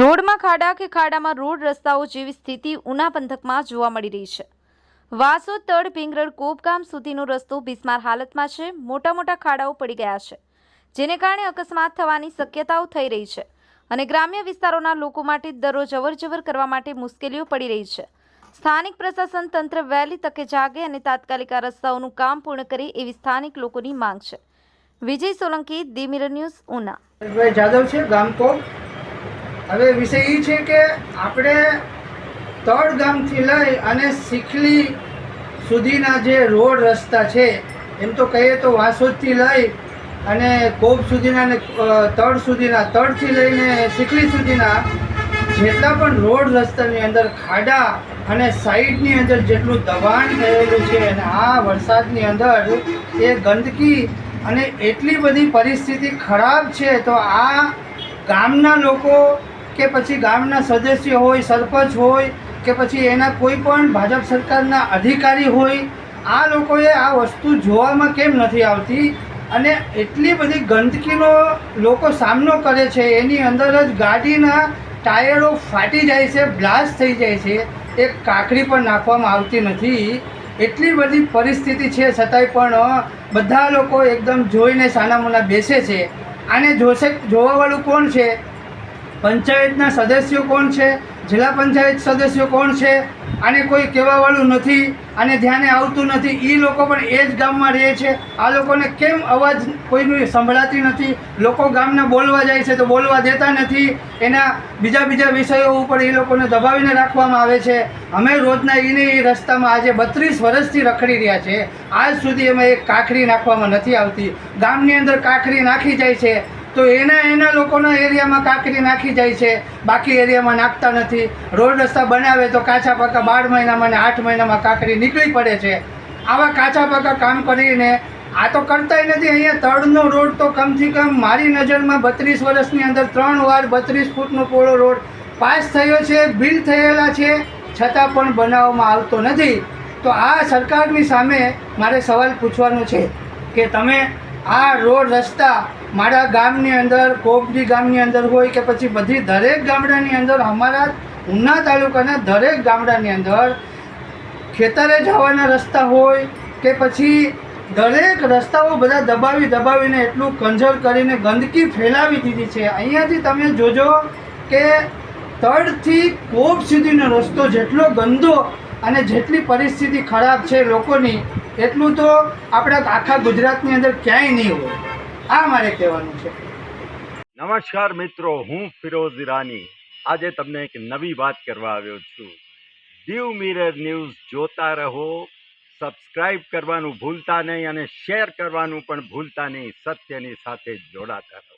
રોડમાં ખાડા કે ખાડામાં રોડ રસ્તાઓ જેવી સ્થિતિ ઉના પંથકમાં જોવા મળી રહી છે. વાસો તળ ભીંગરડ, કોપગામ સુધીનો રસ્તો બિસ્માર હાલતમાં છે. મોટા મોટા ખાડાઓ પડી ગયા છે, જેને કારણે અકસ્માત થવાની શક્યતાઓ થઈ રહી છે અને ગ્રામ્ય વિસ્તારોના લોકો માટે દરરોજ અવરજવર કરવા માટે મુશ્કેલીઓ પડી રહી છે. સ્થાનિક પ્રશાસન તંત્ર વહેલી તકે જાગે અને તાત્કાલિક આ રસ્તાઓનું કામ પૂર્ણ કરે એવી સ્થાનિક લોકોની માંગ છે. Vijay Solanki the mirror news, Una. Jadav છે ગામકોટ હવે વિષય એ છે કે આપણે તળ ગામથી લઈ અને સિખલી સુધીના જે રોડ રસ્તા છે, એમ તો કહીએ તો વાસોદથી લઈ અને કોપ સુધીના ને તળ સુધીના, તળથી લઈને સિખલી સુધીના જેટલા પણ રોડ રસ્તાની અંદર ખાડા અને સાઈડની અંદર જેટલું દબાણ થયેલું છે અને આ વરસાદની અંદર એ ગંદકી અને એટલી બધી પરિસ્થિતિ ખરાબ છે, તો આ ગામના લોકો કે પછી ગામના સદસ્ય હોય, સરપંચ હોય, કે પછી એના કોઈ પણ ભાજપ સરકારના અધિકારી હોય, આ લોકોએ આ વસ્તુ જોવામાં કેમ નથી આવતી? અને એટલી બધી ગંદકીનો લોકો સામનો કરે છે, એની અંદર જ ગાડીના ટાયરો ફાટી જાય છે, બ્લાસ્ટ થઈ જાય છે, એ કાકડી પણ નાખવામાં આવતી નથી. એટલી બધી પરિસ્થિતિ છે, છતાંય પણ બધા લોકો એકદમ જોઈને સાનામુના બેસે છે. આને જોશે જોવાવાળું કોણ છે? પંચાયતના સદસ્યો કોણ છે? જિલ્લા પંચાયત સદસ્યો કોણ છે? આને કોઈ કહેવાવાળું નથી અને ધ્યાને આવતું નથી. એ લોકો પણ એ જ ગામમાં રહે છે. આ લોકોને કેમ અવાજ કોઈનું સંભળાતી નથી? લોકો ગામના બોલવા જાય છે તો બોલવા દેતા નથી. એના બીજા બીજા વિષયો ઉપર એ લોકોને દબાવીને રાખવામાં આવે છે. અમે રોજના એને એ રસ્તામાં આજે બત્રીસ વર્ષથી રખડી રહ્યા છે. આજ સુધી એમાં એક કાંકરી નાખવામાં નથી આવતી. ગામની અંદર કાંકરી નાખી જાય છે. તો એના એના લોકોના એરિયામાં કાંકરી નાખી જાય છે, બાકી એરિયામાં નાખતા નથી. રોડ રસ્તા બનાવે તો કાચા પાકા બાર મહિનામાં ને આઠ મહિનામાં કાંકરી નીકળી પડે છે. આવા કાચા પાકા કામ કરીને આ તો કરતાય નથી, અહીંયા તળનો રોડ તો કમથી કમ મારી નજરમાં બત્રીસ વર્ષની અંદર ત્રણ વાર બત્રીસ ફૂટનો પોળો રોડ પાસ થયો છે, બિલ થયેલા છે, છતાં પણ બનાવવામાં આવતો નથી. તો આ સરકારની સામે મારે સવાલ પૂછવાનો છે કે તમે આ રોડ રસ્તા મારા ગામની અંદર કોપડી ગામની અંદર હોય કે પછી બધી દરેક ગામડાની અંદર, અમારા ઉના તાલુકાના દરેક ગામડાની અંદર ખેતરે જવાના રસ્તા હોય કે પછી દરેક રસ્તાઓ બધા દબાવી દબાવીને એટલું કંજર કરીને ગંદકી ફેલાવી દીધી છે. અહીંયાથી તમે જોજો કે તળથી કોપ સુધીનો રસ્તો જેટલો ગંદો અને જેટલી પરિસ્થિતિ ખરાબ છે લોકોની, એટલું તો આપણા આખા ગુજરાતની અંદર ક્યાંય નહીં હોય. આ મારે કહેવાનું છે. નમસ્કાર મિત્રો, હું ફિરોઝ ઈરાની. આજે તમને એક નવી વાત કરવા આવ્યો છું. દીવ મિરર ન્યૂઝ જોતા રહો, સબસ્ક્રાઇબ કરવાનું ભૂલતા નહીં અને શેર કરવાનું પણ ભૂલતા નહીં, સત્યની સાથે જોડાતા રહો.